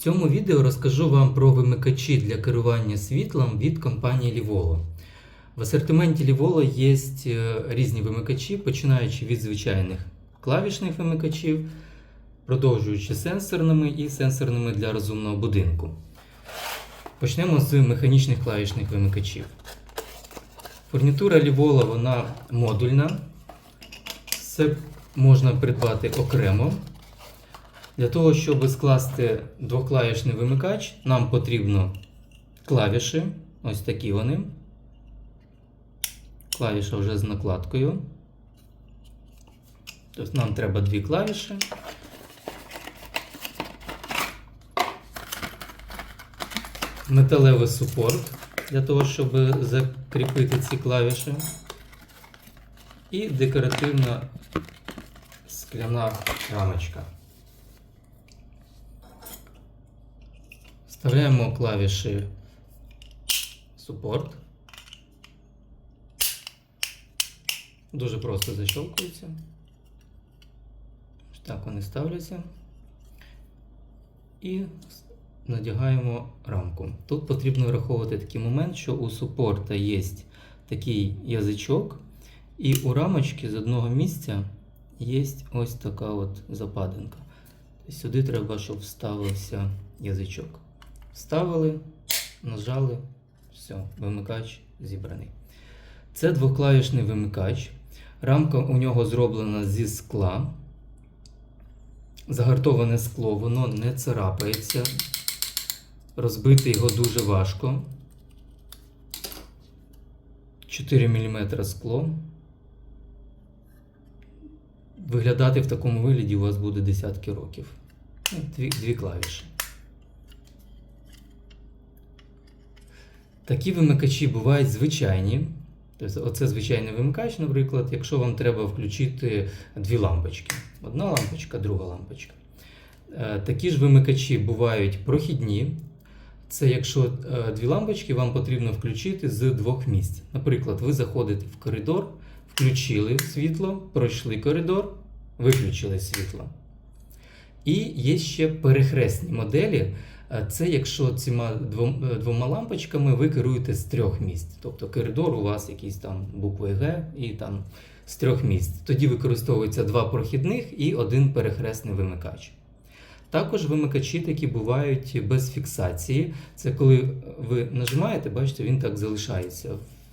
В цьому відео розкажу вам про вимикачі для керування світлом від компанії Livolo. В асортименті Livolo є е, різні вимикачі, починаючи від звичайних клавішних вимикачів, продовжуючи сенсорними і сенсорними для розумного будинку. Почнемо з механічних клавішних вимикачів. Фурнітура Livolo вона модульна. Це можна придбати окремо. Для того, щоб скласти двоклавішний вимикач, нам потрібно клавіші. Ось такі вони. Клавіша вже з накладкою. Тобто нам треба дві клавіші. Металевий супорт для того, щоб закріпити ці клавіші. І декоративна скляна рамочка. Вставляємо клавіші Support. Дуже просто защелкуються. Ось Так вони ставляться. І надягаємо рамку. Тут потрібно враховувати такий момент, що у супорта є такий язичок, і у рамочки з одного місця є ось така от западинка. Сюди треба, щоб вставився язичок. Вставили, нажали, все, вимикач зібраний. Це двоклавішний вимикач. Рамка у нього зроблена зі скла. Загартоване скло, воно не царапається. Розбити його дуже важко. 4 мм скло. Виглядати в такому вигляді у вас буде десятки років. Ну, Дві, дві клавіші. Такі вимикачі бувають звичайні. Тобто, оце звичайний вимикач, наприклад, якщо вам треба включити дві лампочки. Одна лампочка, друга лампочка. Е, Такі ж вимикачі бувають прохідні. Це якщо е, дві лампочки вам потрібно включити з двох місць. Наприклад, ви заходите в коридор, включили світло, пройшли коридор, виключили світло. І є ще перехресні моделі. Е, Це якщо цими е, двома лампочками ви керуєте з трьох місць. Тобто коридор у вас якийсь там буквою Г і там з трьох місць. Тоді використовується два прохідних і один перехресний вимикач. Також вимикачі такі бувають без фіксації. Це коли ви нажимаєте, бачите, він так залишається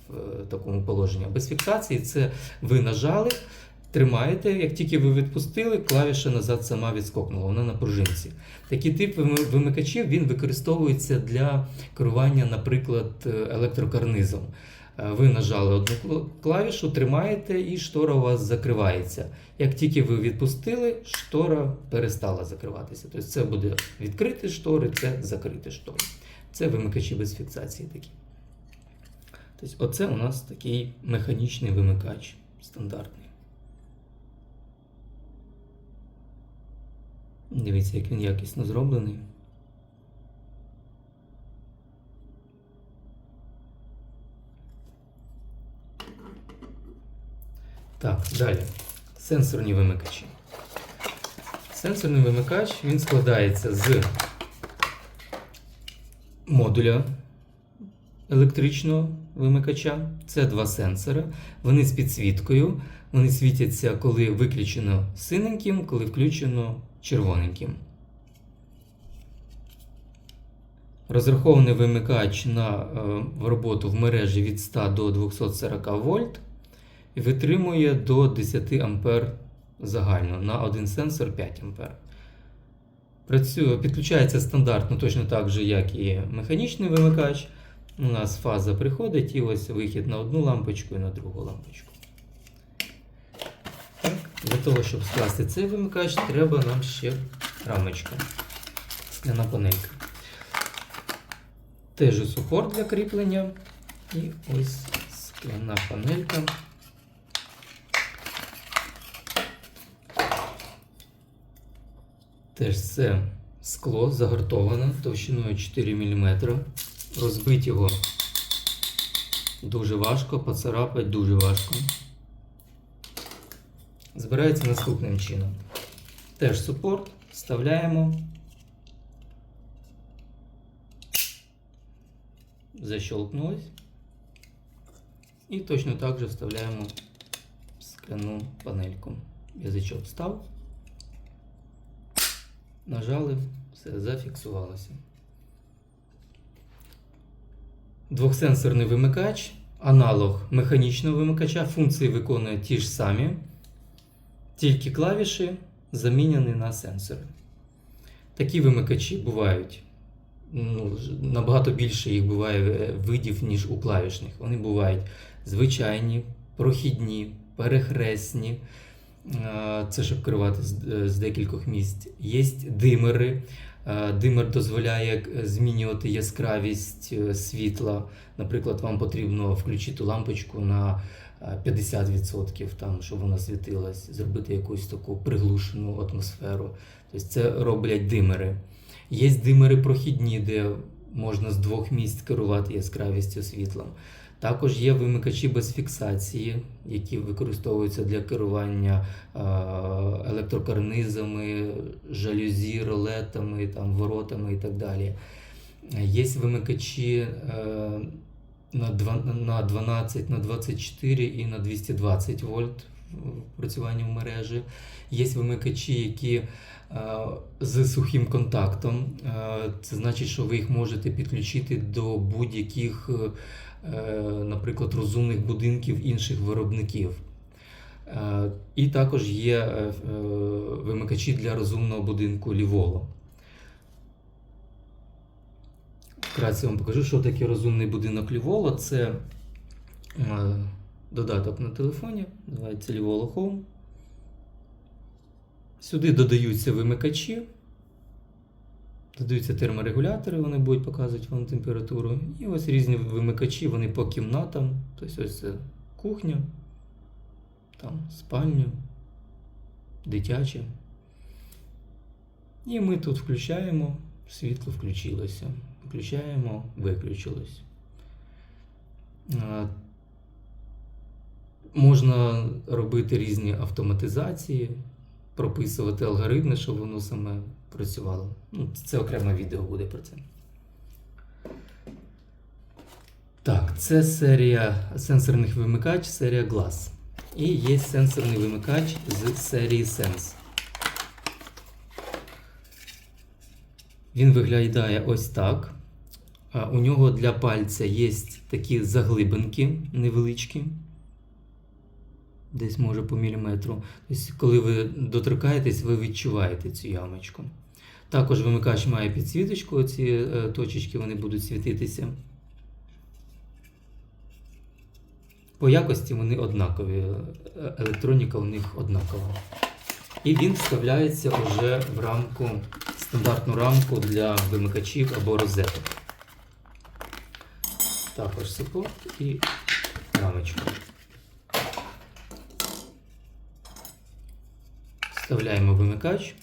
в е, такому положенні. Без фіксації це ви нажали, тримаєте, як тільки ви відпустили, клавіша назад сама відскокнула, вона на пружинці. Такий тип вимикачів він використовується для керування, наприклад, е, електрокарнизом. Е, Ви нажали одну клавішу, тримаєте, і штора у вас закривається. Як тільки ви відпустили, штора перестала закриватися. Тобто це буде відкриті штори, це закриті штори. Це вимикачі без фіксації такі. Тобто, оце у нас такий механічний вимикач стандартний. Дивіться, як він якісно зроблений. Так, далі. Сенсорні вимикачі. Сенсорний вимикач він складається з модуля електричного вимикача. Це два сенсори. Вони з підсвіткою. Вони світяться, коли виключено синеньким, коли включено червоненьким. Розрахований вимикач на е, роботу в мережі від 100 до 240 вольт витримує до 10 ампер загально на один сенсор 5 ампер. Працює, підключається стандартно точно так же, як і механічний вимикач. У нас фаза приходить і ось вихід на одну лампочку і на другу лампочку. Так, для того, щоб скласти цей вимикач, треба нам ще рамочка. Скляна панелька. Теж супорт для кріплення. І ось скляна панелька. Теж це скло загартоване товщиною 4 мм. Розбити його дуже важко, поцарапати дуже важко. Збирається наступним чином. Теж супорт вставляємо, защелкнулись. І точно так же вставляємо скляну панельку. Язичок встав, нажали, все, зафіксувалося. Двохсенсорний вимикач, аналог механічного вимикача, функції виконує ті ж самі, тільки клавіші заміняні на сенсори. Такі вимикачі бувають. Ну, набагато більше їх буває е, видів, ніж у клавішних. Вони бувають звичайні, прохідні, перехресні. Е, Це щоб керувати з, е, декількох місць. Є димери. Е, Димер дозволяє е, змінювати яскравість е, світла. Наприклад, вам потрібно включити лампочку на е, 50%, там, щоб вона світилась, зробити якусь таку приглушену атмосферу. Тобто це роблять димери. Є димери прохідні, де можна з двох місць керувати яскравістю світлом. Також є вимикачі без фіксації, які використовуються для керування електрокарнизами, жалюзі, ролетами, там, воротами і так далі. Є вимикачі е, на 12, на 24 і на 220 вольт в працюванні в мережі. Є вимикачі, які е, з сухим контактом. Е, Це значить, що ви їх можете підключити до будь-яких, наприклад, розумних будинків інших виробників. Е, І також є е, е, вимикачі для розумного будинку Ліволо. Вкратце вам покажу, що таке розумний будинок Ліволо. Це е, додаток на телефоні, називається Lіволо Home. Сюди додаються вимикачі, додаються терморегулятори, вони будуть показувати вам температуру. І ось різні вимикачі, вони по кімнатам. Тобто ось це кухня, там спальня, дитяче. І ми тут включаємо, світло включилося. Включаємо, виключилось. Можна робити різні автоматизації, прописувати алгоритми, щоб воно саме працювало. Ну, це окреме відео буде про це. Так, це серія сенсорних вимикач, серія Glass. І є сенсорний вимикач з серії Sense. Він виглядає ось так. У нього для пальця є такі заглибинки невеличкі. Десь може по міліметру. Тобто, коли ви доторкаєтесь, ви відчуваєте цю ямочку. Також вимикач має підсвіточку, оці е, точечки вони будуть світитися. По якості вони однакові. е, Електроніка у них однакова. І він вставляється вже в рамку, стандартну рамку для вимикачів або розеток. Також супорт і рамочка. Вставляємо вимикач.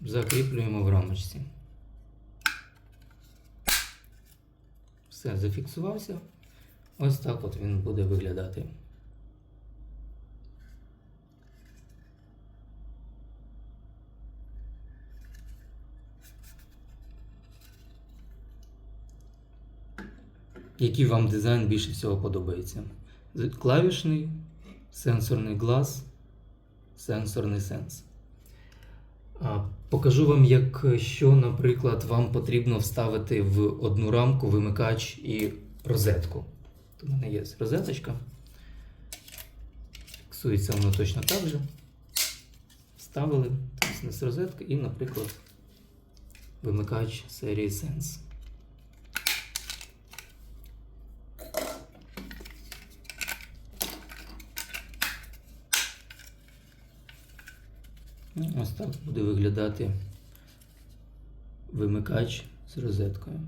Закріплюємо в рамочці. Все, зафіксувався. Ось так от він буде виглядати. Який вам дизайн більше всього подобається? Клавішний, сенсорний глаз, сенсорний сенс. Покажу вам, як що, наприклад, вам потрібно вставити в одну рамку вимикач і розетку. У мене є розеточка. Фіксується воно точно так же. Вставили з розетки і, наприклад, вимикач серії Sense. Ну, Ось так буде виглядати вимикач з розеткою.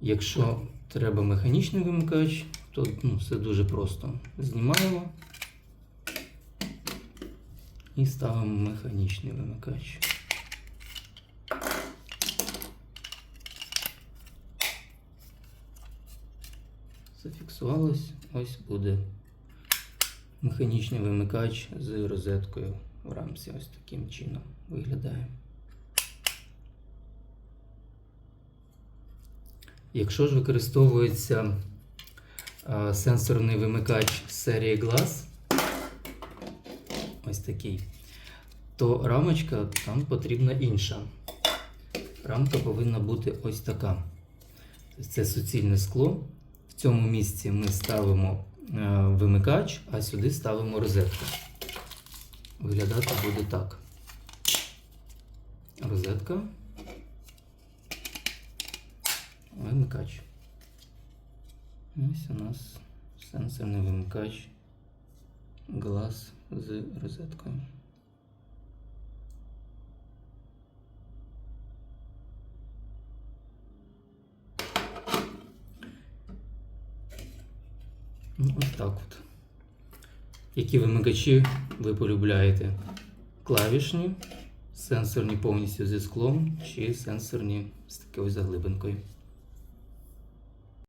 Якщо треба механічний вимикач, то ну, все дуже просто. Знімаємо і ставимо механічний вимикач. Зафіксувалось. Ось буде механічний вимикач з розеткою в рамці. Ось таким чином виглядає. Якщо ж використовується сенсорний вимикач серії Glass, ось такий, то рамочка там потрібна інша. Рамка повинна бути ось така. Це суцільне скло. В цьому місці ми ставимо е, вимикач, а сюди ставимо розетку. Виглядати буде так. Розетка. Вимикач. Ось у нас сенсорний вимикач глаз з розеткою. Ну, ось так от. Які вимикачі ви полюбляєте? Клавішні, сенсорні повністю зі склом чи сенсорні з такою заглибинкою.